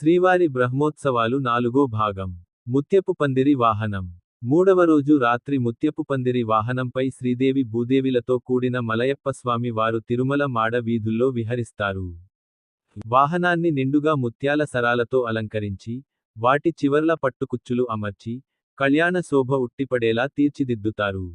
శ్రీవారి బ్రహ్మోత్సవాలు నాలుగో భాగం. ముత్యపు పందిరి వాహనం. మూడవ రోజు రాత్రి ముత్యపు పందిరి వాహనంపై శ్రీదేవి భూదేవిలతో కూడిన మలయప్ప స్వామి వారు తిరుమల మాడ వీధుల్లో విహరిస్తారు. వాహనాన్ని నిండుగా ముత్యాల సరాలతో అలంకరించి వాటి చివర్ల పట్టుకుచ్చులు అమర్చి కళ్యాణ శోభ ఉట్టిపడేలా తీర్చిదిద్దుతారు.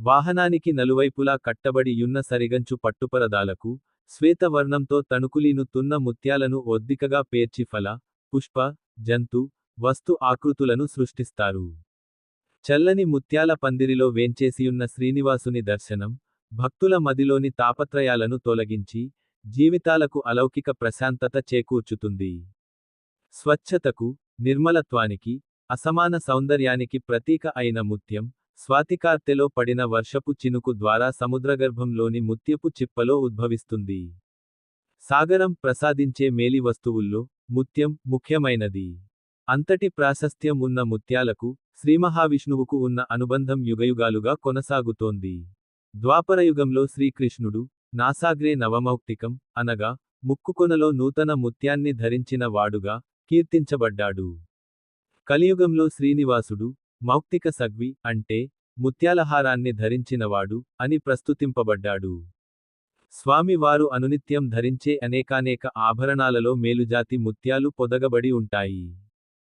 వాహనానికి నలువైపులా కట్టబడి యున్న సరిగంచు పట్టుపరదాలకు శ్వేతవర్ణంతో తణుకులీను తున్న ముత్యాలను ఒద్దికగా పేర్చి ఫల పుష్ప జంతు వస్తు ఆకృతులను సృష్టిస్తారు. చల్లని ముత్యాల పందిరిలో వేంచేసియున్న శ్రీనివాసుని దర్శనం భక్తుల మదిలోని తాపత్రయాలను తొలగించి జీవితాలకు అలౌకిక ప్రశాంతత చేకూర్చుతుంది. స్వచ్ఛతకు నిర్మలత్వానికి అసమాన సౌందర్యానికి ప్రతీక అయిన ముత్యం స్వాతికార్తెలో పడిన వర్షపు చినుకు ద్వారా సముద్రగర్భంలోని ముత్యపు చిప్పలో ఉద్భవిస్తుంది. సాగరం ప్రసాదించే మేలి వస్తువుల్లో ముత్యం ముఖ్యమైనది. అంతటి ప్రాశస్త్యం ఉన్న ముత్యాలకు శ్రీమహావిష్ణువుకు ఉన్న అనుబంధం యుగయుగాలుగా కొనసాగుతోంది. ద్వాపరయుగంలో శ్రీకృష్ణుడు నాసాగ్రే నవమౌక్తికం అనగా ముక్కుకొనలో నూతన ముత్యాన్ని ధరించిన వాడుగా కీర్తించబడ్డాడు. కలియుగంలో శ్రీనివాసుడు మౌక్తిక సగ్వి అంటే ముత్యాలహారాన్ని ధరించినవాడు అని ప్రస్తుతింపబడ్డాడు. స్వామివారు అనునిత్యం ధరించే అనేకానేక ఆభరణాలలో మేలుజాతి ముత్యాలు పొదగబడి ఉంటాయి.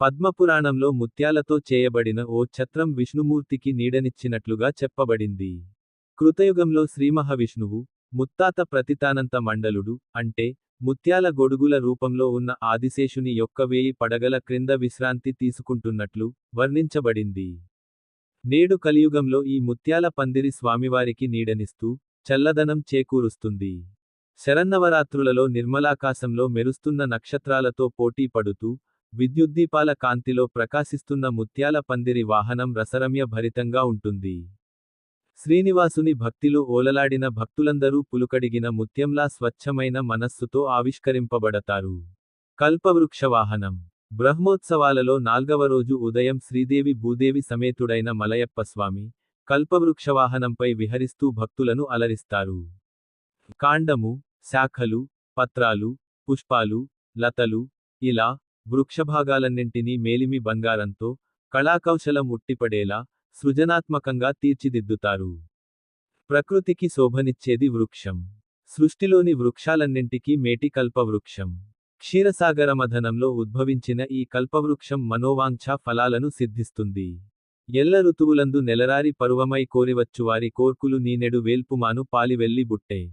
పద్మపురాణంలో ముత్యాలతో చేయబడిన ఓ ఛత్రం విష్ణుమూర్తికి నీడనిచ్చినట్లుగా చెప్పబడింది. కృతయుగంలో శ్రీమహావిష్ణువు ముత్తాత ప్రతితానంత మండలుడు అంటే ముత్యాల గొడుగుల రూపంలో ఉన్న ఆదిశేషుని యొక్క వేయి పడగల క్రింద విశ్రాంతి తీసుకుంటున్నట్లు వర్ణించబడింది. నేడు కలియుగంలో ఈ ముత్యాల పందిరి స్వామివారికి నీడనిస్తూ చల్లదనం చేకూరుస్తుంది. శరన్నవరాత్రులలో నిర్మలాకాశంలో మెరుస్తున్న నక్షత్రాలతో పోటీ పడుతూ విద్యుద్దీపాల కాంతిలో ప్రకాశిస్తున్న ముత్యాల పందిరి వాహనం రసరమ్య భరితంగా ఉంటుంది. శ్రీనివాసుని భక్తిలో ఓలలాడిన భక్తులందరూ పులుకడిగిన ముత్యంలా స్వచ్ఛమైన మనస్సుతో ఆవిష్కరింపబడతారు. కల్పవృక్షవాహనం. బ్రహ్మోత్సవాలలో నాల్గవ రోజు ఉదయం శ్రీదేవి భూదేవి సమేతుడైన మలయప్ప స్వామి విహరిస్తూ భక్తులను అలరిస్తారు. కాండము శాఖలు పత్రాలు పుష్పాలు లతలు ఇలా వృక్షభాగాలన్నింటినీ మేలిమి బంగారంతో కళాకౌశలం ఉట్టిపడేలా సృజనాత్మకంగా తీర్చిదిద్దుతారు. ప్రకృతికి శోభనిచ్చేది వృక్షం. సృష్టిలోని వృక్షాలన్నింటికీ మేటి కల్పవృక్షం. క్షీరసాగరమధనంలో ఉద్భవించిన ఈ కల్పవృక్షం మనోవాంఛా ఫలాలను సిద్ధిస్తుంది. ఎల్ల ఋతువులందు నెలరారి పరువమై కోరివచ్చువారి కోర్కులు నీనెడు వేల్పుమాను పాలివెల్లి బుట్టే.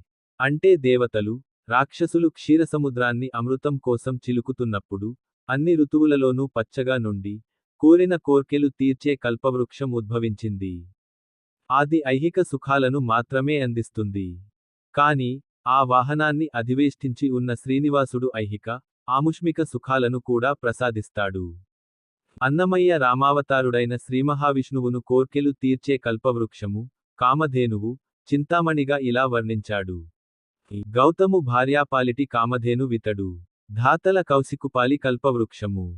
అంటే దేవతలు రాక్షసులు క్షీరసముద్రాన్ని అమృతం కోసం చిలుకుతున్నప్పుడు అన్ని ఋతువులలోనూ పచ్చగా నుండి కోరిన కోర్కెలు తీర్చే కల్పవృక్షం ఉద్భవించింది. ఆది ఐహిక సుఖాలను మాత్రమే అందిస్తుంది. కాని ఆ వాహనాన్ని అధివేష్టించి ఉన్న శ్రీనివాసుడు ఐహిక ఆముష్మిక సుఖాలను కూడా ప్రసాదిస్తాడు. అన్నమయ్య రామావతారుడైన శ్రీమహావిష్ణువును కోర్కెలు తీర్చే కల్పవృక్షము కామధేనువు చింతామణిగా ఇలా వర్ణించాడు. గౌతము భార్యాపాలిటి కామధేను వితడు ధాతల కౌశికుపాలి కల్పవృక్షము.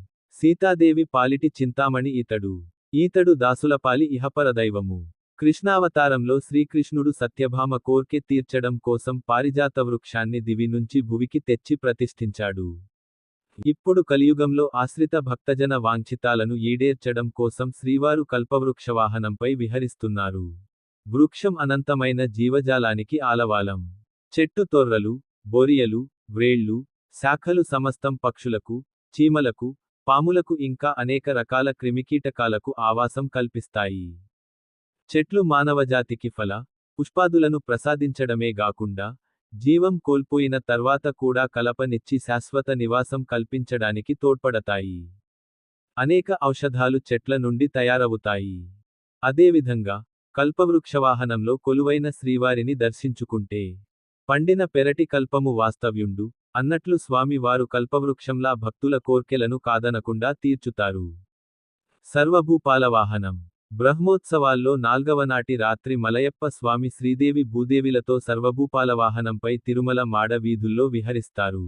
సీతాదేవి పాలిటి చింతామణి ఇతడు ఈతడు దాసులపాలి ఇహపరదైవము. కృష్ణావతారంలో శ్రీకృష్ణుడు సత్యభామ కోర్కె తీర్చడం కోసం పారిజాత వృక్షాన్ని దివి నుంచి భువికి తెచ్చి ప్రతిష్ఠించాడు. ఇప్పుడు కలియుగంలో ఆశ్రిత భక్తజన వాంఛితాలను ఈడేర్చడం కోసం శ్రీవారు కల్పవృక్షవాహనంపై విహరిస్తున్నారు. వృక్షం అనంతమైన జీవజాలానికి ఆలవాలం. చెట్టు తొర్రలు బొరియలు వ్రేళ్ళు శాఖలు సమస్తం పక్షులకు చీమలకు పాములకు ఇంకా అనేక రకాల క్రిమికీటకాలకు ఆవాసం కల్పిస్తాయి. చెట్లు మానవజాతికి ఫల పుష్పాదులను ప్రసాదించడమే గాకుండా జీవం కోల్పోయిన తర్వాత కూడా కలపనిచ్చి శాశ్వత నివాసం కల్పించడానికి తోడ్పడతాయి. అనేక ఔషధాలు చెట్ల నుండి తయారవుతాయి. అదేవిధంగా కల్పవృక్షవాహనంలో కొలువైన శ్రీవారిని దర్శించుకుంటే పండిన పెరటి కల్పము వాస్తవ్యుండు అన్నట్లు స్వామి వారు కల్పవృక్షంలా భక్తుల కోర్కెలను కాదనకుండా తీర్చుతారు. సర్వభూపాల వాహనం బ్రహ్మోత్సవాల్లో నాల్గవనాటి రాత్రి మలయప్ప స్వామి శ్రీదేవి భూదేవిలతో సర్వభూపాల వాహనంపై తిరుమల మాడ వీధుల్లో విహరిస్తారు.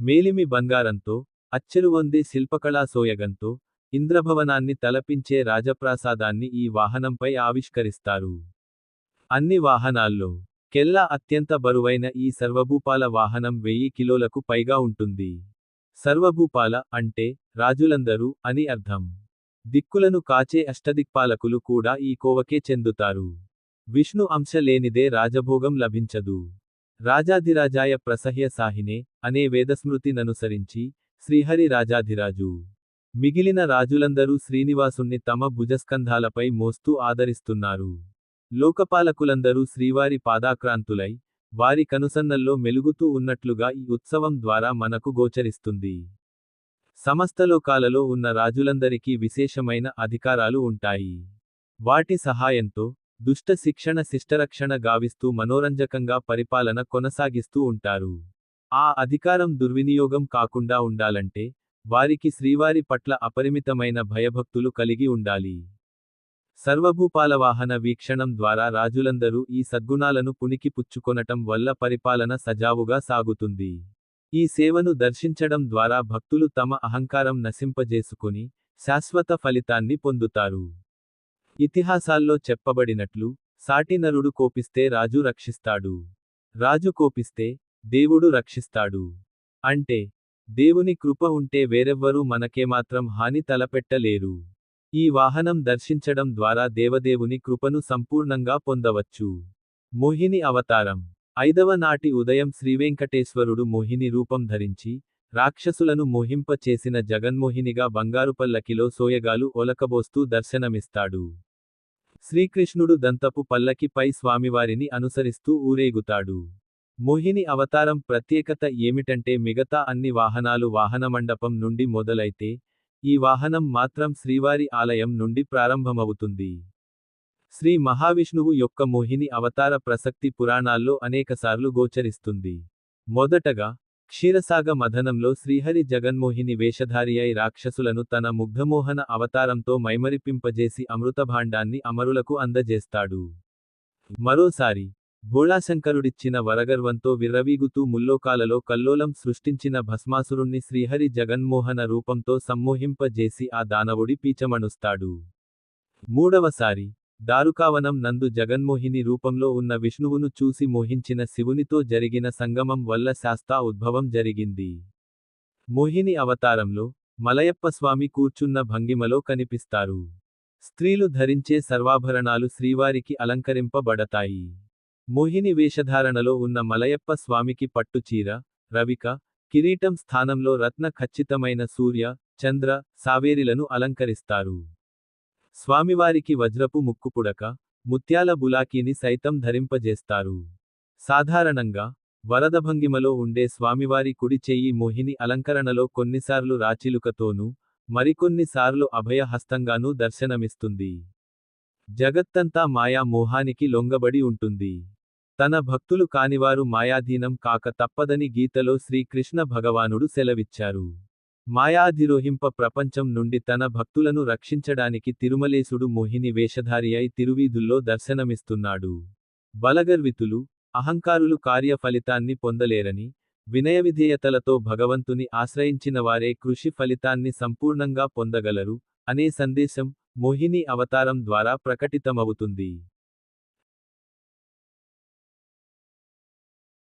మేలిమి బంగారంతో అచ్చెరువొందే శిల్పకళా సోయగంతో ఇంద్రభవనాన్ని తలపించే రాజప్రాసాదాన్ని ఈ వాహనంపై ఆవిష్కరిస్తారు. అన్ని వాహనాల్లో కెల్లా అత్యంత బరువైన ఈ సర్వభూపాల వాహనం వెయ్యి కిలోలకు పైగా ఉంటుంది. సర్వభూపాల అంటే రాజులందరూ అని అర్థం. దిక్కులను కాచే అష్టదిక్పాలకులు కూడా ఈ కోవకే చెందుతారు. విష్ణు అంశ లేనిదే రాజభోగం లభించదు. రాజాధిరాజాయ ప్రసహ్య సాహినే అనే వేదస్మృతిననుసరించి శ్రీహరి రాజాధిరాజు. మిగిలిన రాజులందరూ శ్రీనివాసుణ్ణి తమ భుజస్కంధాలపై మోస్తూ ఆదరిస్తున్నారు. లోకపాలకులందరూ శ్రీవారి పాదాక్రాంతులై వారి కనుసన్నల్లో మెలుగుతూ ఉన్నట్లుగా ఈ ఉత్సవం ద్వారా మనకు గోచరిస్తుంది. సమస్తలోకాలలో ఉన్న రాజులందరికీ విశేషమైన అధికారాలు ఉంటాయి. వాటి సహాయంతో దుష్ట శిక్షణ శిష్టరక్షణ గావిస్తూ మనోరంజకంగా పరిపాలన కొనసాగిస్తూ ఉంటారు. ఆ అధికారం దుర్వినియోగం కాకుండా ఉండాలంటే వారికి శ్రీవారి పట్ల అపరిమితమైన భయభక్తులు కలిగి ఉండాలి. సర్వభూపాలవాహన వీక్షణం ద్వారా రాజులందరూ ఈ సద్గుణాలను పుణికి పుచ్చుకొనటం వల్ల పరిపాలన సజావుగా సాగుతుంది. ఈ సేవను దర్శించడం ద్వారా భక్తులు తమ అహంకారం నశింపజేసుకుని శాశ్వత ఫలితాన్ని పొందుతారు. ఇతిహాసాల్లో చెప్పబడినట్లు సాటినరుడు కోపిస్తే రాజు రక్షిస్తాడు. రాజు కోపిస్తే దేవుడు రక్షిస్తాడు. అంటే దేవుని కృప ఉంటే వేరెవ్వరూ మనకేమాత్రం హాని తలపెట్టలేరు. ఈ వాహనం దర్శించడం ద్వారా దేవదేవుని కృపను సంపూర్ణంగా పొందవచ్చు. మోహిని అవతారం. ఐదవ నాటి ఉదయం శ్రీవెంకటేశ్వరుడు మోహిని రూపం ధరించి రాక్షసులను మోహింప చేసిన జగన్మోహినిగా బంగారు పల్లకిలో సోయగాలు ఒలకబోస్తూ దర్శనమిస్తాడు. శ్రీకృష్ణుడు దంతపు పల్లకిపై స్వామివారిని అనుసరిస్తూ ఊరేగుతాడు. మోహిని అవతారం ప్రత్యేకత ఏమిటంటే మిగతా అన్ని వాహనాలు వాహనమండపం నుండి మొదలైతే ఈ వాహనం మాత్రం శ్రీవారి ఆలయం నుండి ప్రారంభమవుతుంది. శ్రీ మహావిష్ణువు యొక్క మోహిని అవతార ప్రసక్తి పురాణాల్లో అనేకసార్లు గోచరిస్తుంది. మొదటగా క్షీరసాగ మథనంలో శ్రీహరి జగన్మోహిని వేషధారి అయి రాక్షసులను తన ముగ్ధమోహన అవతారంతో మైమరిపింపజేసి అమృతభాండాన్ని అమరులకు అందజేస్తాడు. మరోసారి భోళాశంకరుడిచ్చిన వరగర్వంతో విర్రవీగుతూ ముల్లోకాలలో కల్లోలం సృష్టించిన భస్మాసురుణ్ణి శ్రీహరి జగన్మోహన రూపంతో సమ్మోహింపజేసి ఆ దానవుడి పీచమణుస్తాడు. మూడవసారి దారుకావనం నందు జగన్మోహిని రూపంలో ఉన్న విష్ణువును చూసి మోహించిన శివునితో జరిగిన సంగమం వల్ల శాస్తా ఉద్భవం జరిగింది. మోహిని అవతారంలో మలయప్ప స్వామి కూర్చున్న భంగిమలో కనిపిస్తారు. స్త్రీలు ధరించే సర్వాభరణాలు శ్రీవారికి అలంకరింపబడతాయి. మోహిని వేషధారణలో ఉన్న మలయప్ప స్వామికి పట్టుచీర రవిక కిరీటం స్థానంలో రత్న ఖచ్చితమైన సూర్య చంద్ర సావేరిలను అలంకరిస్తారు. స్వామివారికి వజ్రపు ముక్కుపుడక ముత్యాల బులాకీని సైతం ధరింపజేస్తారు. సాధారణంగా వరదభంగిమలో ఉండే స్వామివారి కుడి చెయ్యి మోహిని అలంకరణలో కొన్నిసార్లు రాచిలుకతోనూ మరికొన్నిసార్లు అభయహస్తంగానూ దర్శనమిస్తుంది. జగత్తంతా మాయా మోహానికి లొంగబడి ఉంటుంది. తన భక్తులు కానివారు మాయాధీనం కాక తప్పదని గీతలో శ్రీకృష్ణ భగవానుడు సెలవిచ్చారు. మాయాధిరోహింప ప్రపంచం నుండి తన భక్తులను రక్షించడానికి తిరుమలేశుడు మోహిని వేషధారి అయి తిరువీధుల్లో దర్శనమిస్తున్నాడు. బలగర్వితులు అహంకారులు కార్య ఫలితాన్ని పొందలేరని వినయవిధేయతలతో భగవంతుని ఆశ్రయించిన వారే కృషి ఫలితాన్ని సంపూర్ణంగా పొందగలరు అనే సందేశం మోహిని అవతారం ద్వారా ప్రకటితమవుతుంది.